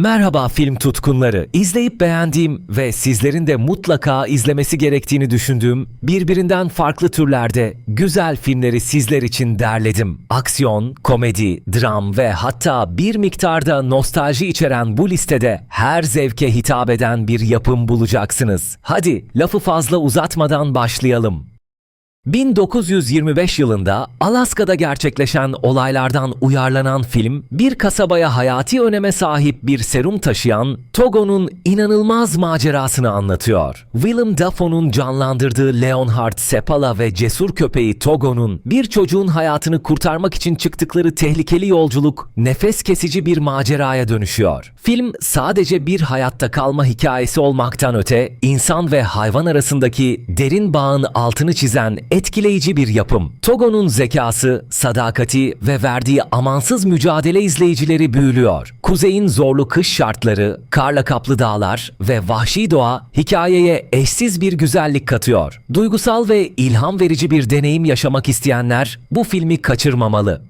Merhaba film tutkunları. İzleyip beğendiğim ve sizlerin de mutlaka izlemesi gerektiğini düşündüğüm birbirinden farklı türlerde güzel filmleri sizler için derledim. Aksiyon, komedi, dram ve hatta bir miktarda nostalji içeren bu listede her zevke hitap eden bir yapım bulacaksınız. Hadi lafı fazla uzatmadan başlayalım. 1925 yılında Alaska'da gerçekleşen olaylardan uyarlanan film, bir kasabaya hayati öneme sahip bir serum taşıyan Togo'nun inanılmaz macerasını anlatıyor. Willem Dafoe'nun canlandırdığı Leonhard Seppala ve cesur köpeği Togo'nun bir çocuğun hayatını kurtarmak için çıktıkları tehlikeli yolculuk nefes kesici bir maceraya dönüşüyor. Film sadece bir hayatta kalma hikayesi olmaktan öte insan ve hayvan arasındaki derin bağın altını çizen etkileyici bir yapım. Togo'nun zekası, sadakati ve verdiği amansız mücadele izleyicileri büyülüyor. Kuzeyin zorlu kış şartları, karla kaplı dağlar ve vahşi doğa hikayeye eşsiz bir güzellik katıyor. Duygusal ve ilham verici bir deneyim yaşamak isteyenler bu filmi kaçırmamalı.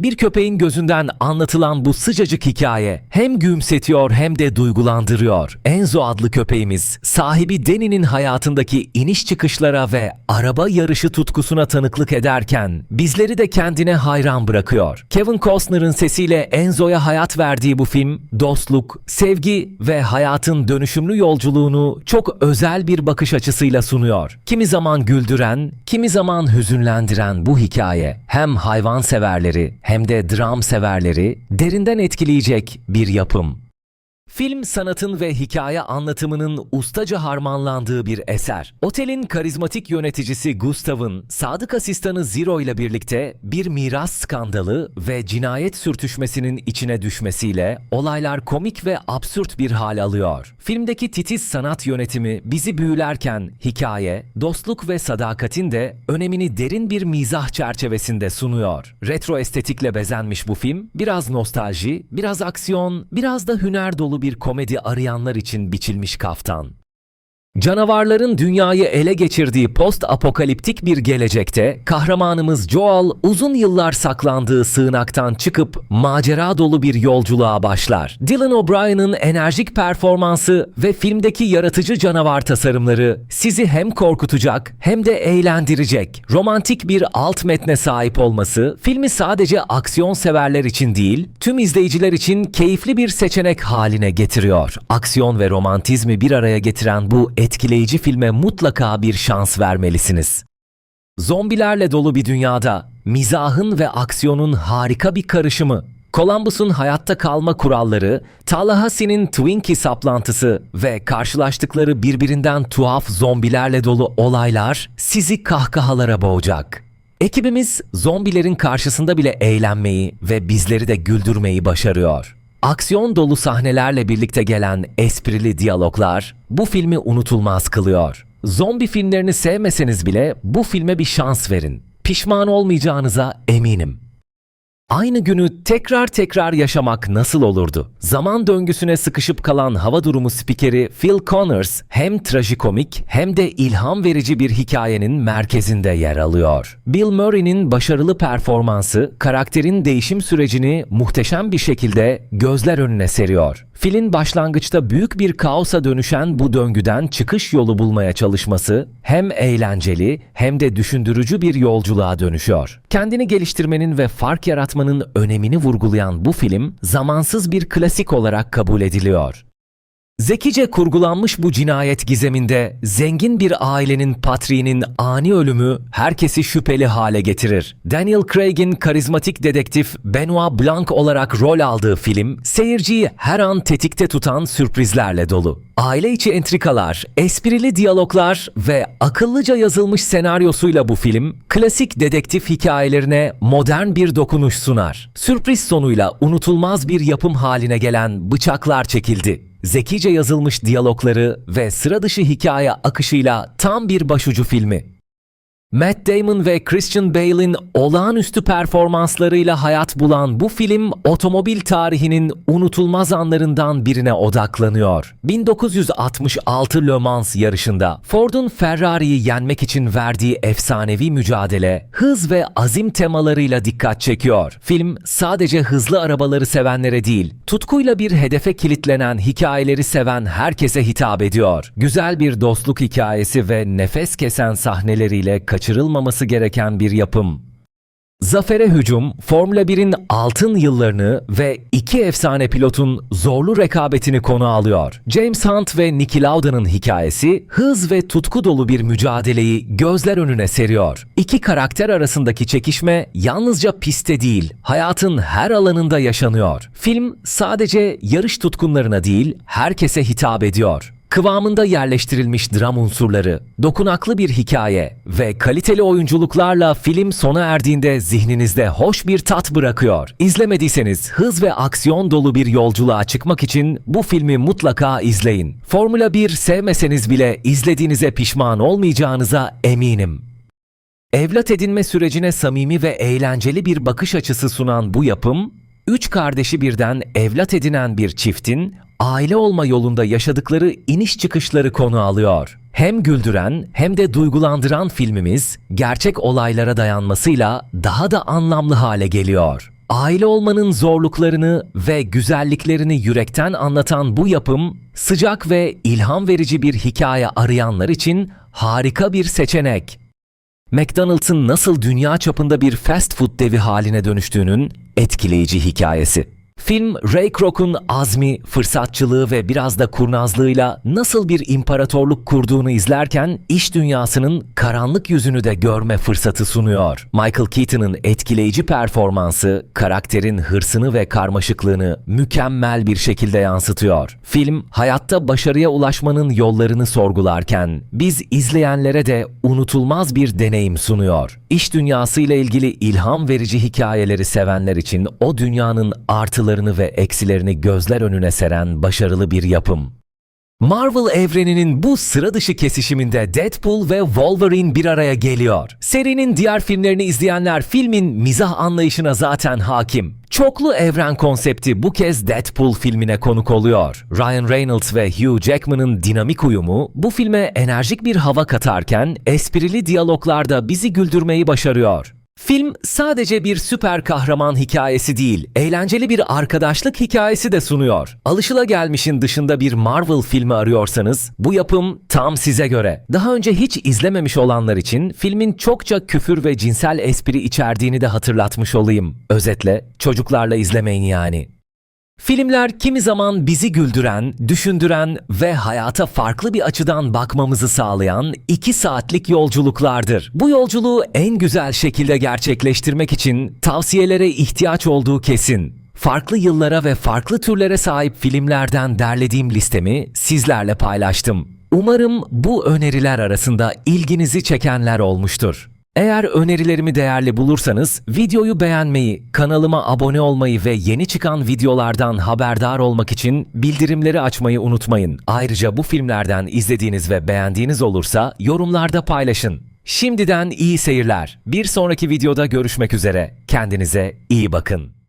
Bir köpeğin gözünden anlatılan bu sıcacık hikaye hem gülümsetiyor hem de duygulandırıyor. Enzo adlı köpeğimiz sahibi Deni'nin hayatındaki iniş çıkışlara ve araba yarışı tutkusuna tanıklık ederken bizleri de kendine hayran bırakıyor. Kevin Costner'ın sesiyle Enzo'ya hayat verdiği bu film dostluk, sevgi ve hayatın dönüşümlü yolculuğunu çok özel bir bakış açısıyla sunuyor. Kimi zaman güldüren, kimi zaman hüzünlendiren bu hikaye hem hayvan severleri hem de dram severleri derinden etkileyecek bir yapım. Film sanatın ve hikaye anlatımının ustaca harmanlandığı bir eser. Otelin karizmatik yöneticisi Gustav'ın sadık asistanı Zero ile birlikte bir miras skandalı ve cinayet sürtüşmesinin içine düşmesiyle olaylar komik ve absürt bir hal alıyor. Filmdeki titiz sanat yönetimi bizi büyülerken hikaye, dostluk ve sadakatin de önemini derin bir mizah çerçevesinde sunuyor. Retro estetikle bezenmiş bu film, biraz nostalji, biraz aksiyon, biraz da hüner dolu bir komedi arayanlar için biçilmiş kaftan. Canavarların dünyayı ele geçirdiği post apokaliptik bir gelecekte kahramanımız Joel uzun yıllar saklandığı sığınaktan çıkıp macera dolu bir yolculuğa başlar. Dylan O'Brien'ın enerjik performansı ve filmdeki yaratıcı canavar tasarımları sizi hem korkutacak hem de eğlendirecek. Romantik bir alt metne sahip olması filmi sadece aksiyon severler için değil, tüm izleyiciler için keyifli bir seçenek haline getiriyor. Aksiyon ve romantizmi bir araya getiren bu etkileyici filme mutlaka bir şans vermelisiniz. Zombilerle dolu bir dünyada mizahın ve aksiyonun harika bir karışımı. Columbus'un hayatta kalma kuralları, Tallahassee'nin Twinkie saplantısı ve karşılaştıkları birbirinden tuhaf zombilerle dolu olaylar sizi kahkahalara boğacak. Ekibimiz zombilerin karşısında bile eğlenmeyi ve bizleri de güldürmeyi başarıyor. Aksiyon dolu sahnelerle birlikte gelen esprili diyaloglar bu filmi unutulmaz kılıyor. Zombi filmlerini sevmeseniz bile bu filme bir şans verin. Pişman olmayacağınıza eminim. Aynı günü tekrar tekrar yaşamak nasıl olurdu? Zaman döngüsüne sıkışıp kalan hava durumu spikeri Phil Connors hem trajikomik hem de ilham verici bir hikayenin merkezinde yer alıyor. Bill Murray'nin başarılı performansı karakterin değişim sürecini muhteşem bir şekilde gözler önüne seriyor. Phil'in başlangıçta büyük bir kaosa dönüşen bu döngüden çıkış yolu bulmaya çalışması hem eğlenceli hem de düşündürücü bir yolculuğa dönüşüyor. Kendini geliştirmenin ve fark yaratmanın önemini vurgulayan bu film zamansız bir klasik olarak kabul ediliyor. Zekice kurgulanmış bu cinayet gizeminde zengin bir ailenin patriğinin ani ölümü herkesi şüpheli hale getirir. Daniel Craig'in karizmatik dedektif Benoit Blanc olarak rol aldığı film seyirciyi her an tetikte tutan sürprizlerle dolu. Aile içi entrikalar, esprili diyaloglar ve akıllıca yazılmış senaryosuyla bu film klasik dedektif hikayelerine modern bir dokunuş sunar. Sürpriz sonuyla unutulmaz bir yapım haline gelen Bıçaklar çekildi zekice yazılmış diyalogları ve sıra dışı hikaye akışıyla tam bir başucu filmi. Matt Damon ve Christian Bale'in olağanüstü performanslarıyla hayat bulan bu film otomobil tarihinin unutulmaz anlarından birine odaklanıyor. 1966 Le Mans yarışında Ford'un Ferrari'yi yenmek için verdiği efsanevi mücadele, hız ve azim temalarıyla dikkat çekiyor. Film sadece hızlı arabaları sevenlere değil, tutkuyla bir hedefe kilitlenen hikayeleri seven herkese hitap ediyor. Güzel bir dostluk hikayesi ve nefes kesen sahneleriyle kaçırılmaması gereken bir yapım. Zafere hücum, Formula 1'in altın yıllarını ve iki efsane pilotun zorlu rekabetini konu alıyor. James Hunt ve Niki Lauda'nın hikayesi hız ve tutku dolu bir mücadeleyi gözler önüne seriyor. İki karakter arasındaki çekişme yalnızca pistte değil, hayatın her alanında yaşanıyor. Film sadece yarış tutkunlarına değil, herkese hitap ediyor. Kıvamında yerleştirilmiş dram unsurları, dokunaklı bir hikaye ve kaliteli oyunculuklarla film sona erdiğinde zihninizde hoş bir tat bırakıyor. İzlemediyseniz hız ve aksiyon dolu bir yolculuğa çıkmak için bu filmi mutlaka izleyin. Formula 1 sevmeseniz bile izlediğinize pişman olmayacağınıza eminim. Evlat edinme sürecine samimi ve eğlenceli bir bakış açısı sunan bu yapım, üç kardeşi birden evlat edinen bir çiftin aile olma yolunda yaşadıkları iniş çıkışları konu alıyor. Hem güldüren hem de duygulandıran filmimiz gerçek olaylara dayanmasıyla daha da anlamlı hale geliyor. Aile olmanın zorluklarını ve güzelliklerini yürekten anlatan bu yapım sıcak ve ilham verici bir hikaye arayanlar için harika bir seçenek. McDonald's'ın nasıl dünya çapında bir fast food devi haline dönüştüğünün etkileyici hikayesi. Film Ray Kroc'un azmi, fırsatçılığı ve biraz da kurnazlığıyla nasıl bir imparatorluk kurduğunu izlerken iş dünyasının karanlık yüzünü de görme fırsatı sunuyor. Michael Keaton'ın etkileyici performansı karakterin hırsını ve karmaşıklığını mükemmel bir şekilde yansıtıyor. Film hayatta başarıya ulaşmanın yollarını sorgularken biz izleyenlere de unutulmaz bir deneyim sunuyor. İş dünyasıyla ilgili ilham verici hikayeleri sevenler için o dünyanın artılarını ve eksilerini gözler önüne seren başarılı bir yapım. Marvel evreninin bu sıra dışı kesişiminde Deadpool ve Wolverine bir araya geliyor. Serinin diğer filmlerini izleyenler filmin mizah anlayışına zaten hakim. Çoklu evren konsepti bu kez Deadpool filmine konuk oluyor. Ryan Reynolds ve Hugh Jackman'ın dinamik uyumu bu filme enerjik bir hava katarken esprili diyaloglarda bizi güldürmeyi başarıyor. Film sadece bir süper kahraman hikayesi değil, eğlenceli bir arkadaşlık hikayesi de sunuyor. Alışılagelmişin dışında bir Marvel filmi arıyorsanız bu yapım tam size göre. Daha önce hiç izlememiş olanlar için filmin çokça küfür ve cinsel espri içerdiğini de hatırlatmış olayım. Özetle çocuklarla izlemeyin yani. Filmler kimi zaman bizi güldüren, düşündüren ve hayata farklı bir açıdan bakmamızı sağlayan iki saatlik yolculuklardır. Bu yolculuğu en güzel şekilde gerçekleştirmek için tavsiyelere ihtiyaç olduğu kesin. Farklı yıllara ve farklı türlere sahip filmlerden derlediğim listemi sizlerle paylaştım. Umarım bu öneriler arasında ilginizi çekenler olmuştur. Eğer önerilerimi değerli bulursanız videoyu beğenmeyi, kanalıma abone olmayı ve yeni çıkan videolardan haberdar olmak için bildirimleri açmayı unutmayın. Ayrıca bu filmlerden izlediğiniz ve beğendiğiniz olursa yorumlarda paylaşın. Şimdiden iyi seyirler. Bir sonraki videoda görüşmek üzere. Kendinize iyi bakın.